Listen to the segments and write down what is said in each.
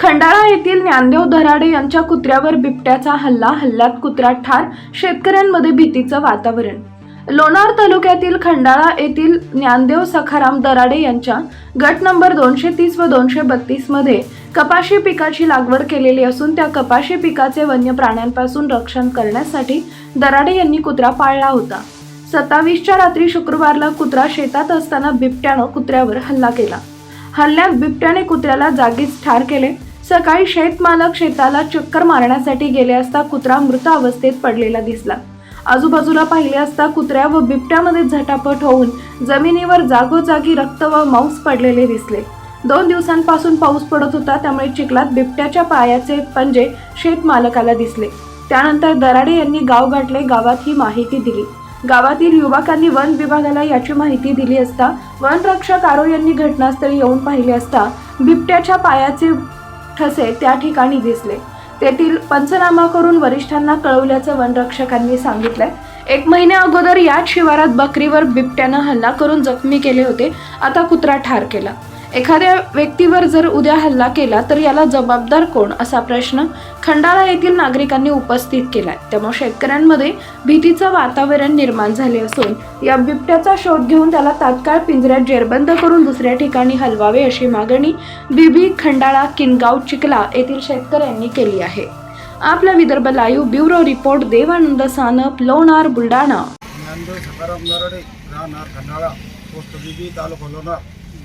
खंडाळा येथील ज्ञानदेव धराडे यांच्या कुत्र्यावर बिबट्याचा हल्ला हल्ल्यात कुत्रा ठार शेतकऱ्यांमध्ये भीतीचं वातावरण. लोणार तालुक्यातील खंडाळा येथील ज्ञानदेव सखाराम दराडे यांच्या गट नंबर दोनशे तीस व दोनशे बत्तीसमध्ये कपाशी पिकाची लागवड केलेली असून त्या कपाशी पिकाचे वन्य प्राण्यांपासून रक्षण करण्यासाठी दराडे यांनी कुत्रा पाळला होता. सत्तावीसच्या रात्री शुक्रवारला कुत्रा शेतात असताना बिबट्यानं कुत्र्यावर हल्ला केला. हल्ल्यात बिबट्याने कुत्र्याला जागीच ठार केले. सकाळी शेतमालक शेताला चक्कर मारण्यासाठी गेले असता कुत्रा मृत अवस्थेत पडलेला दिसला. आजूबाजूला पाहिले असता कुत्र्या व बिबट्यामध्ये झटापट होऊन जमिनीवर जागोजागी रक्त व मांस पडलेले दिसले. दोन दिवसांपासून पाऊस पडत होता त्यामुळे चिखलात बिबट्याच्या पायाचे पंजे शेतमालकाला दिसले. त्यानंतर दराडे यांनी गाव गाठले गावात ही माहिती दिली. गावातील युवकांनी वन विभागाला याची माहिती दिली असता वनरक्षक आरो यांनी घटनास्थळी येऊन पाहिले असता बिबट्याच्या पायाचे ठसे त्या ठिकाणी दिसले. तेथील पंचनामा करून वरिष्ठांना कळवल्याचं वनरक्षकांनी सांगितलंय. एक महिन्या अगोदर याच शिवारात बकरीवर बिबट्यानं हल्ला करून जखमी केले होते. आता कुत्रा ठार केला. एखाद्या व्यक्तीवर जर उद्या हल्ला केला तर याला जबाबदार कोण? असा प्रश्न खंडाळा येथील नागरिकांनी उपस्थित केलाय. त्यामुळे शेतकऱ्यांमध्ये भीतीचं वातावरण निर्माण झाले असून या बिबट्याचा शोध घेऊन त्याला तात्काळ पिंजऱ्यात जेरबंद करून दुसऱ्या ठिकाणी हलवावे अशी मागणी बीबी खंडाळा किनगाव चिखला येथील शेतकऱ्यांनी केली आहे. आपला Vidarbha live bureau report Devanand Sanap Lonar Buldhana. Sakaram Narde राहणार खंडाळा पोस्ट बीबी तालुका लोणार.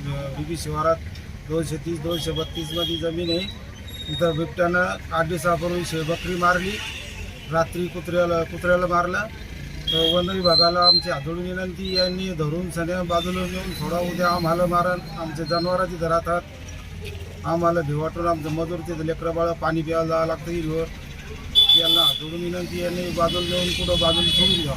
बीबी शिवारात दोनशे तीस दोनशे बत्तीसमध्ये जमीन आहे. इथं बिबट्यानं आठ दिवसापूर्वी शेबकरी मारली. रात्री कुत्र्याला कुत्र्याला मारलं. तर वन विभागाला आमची आदळून विनंती यांनी धरून सण्या बाजूला नेऊन थोडा उद्या आम्हाला मारण. आमच्या जनावराची राहतात. आम्हाला भिवाटून आमचं मजूर तिथं लेकरं बाळं पाणी प्यायला जावं लागतं हिरवर यांना आदळून विनंती यांनी बाजूला नेऊन कुठं बाजूला ठेवून द्या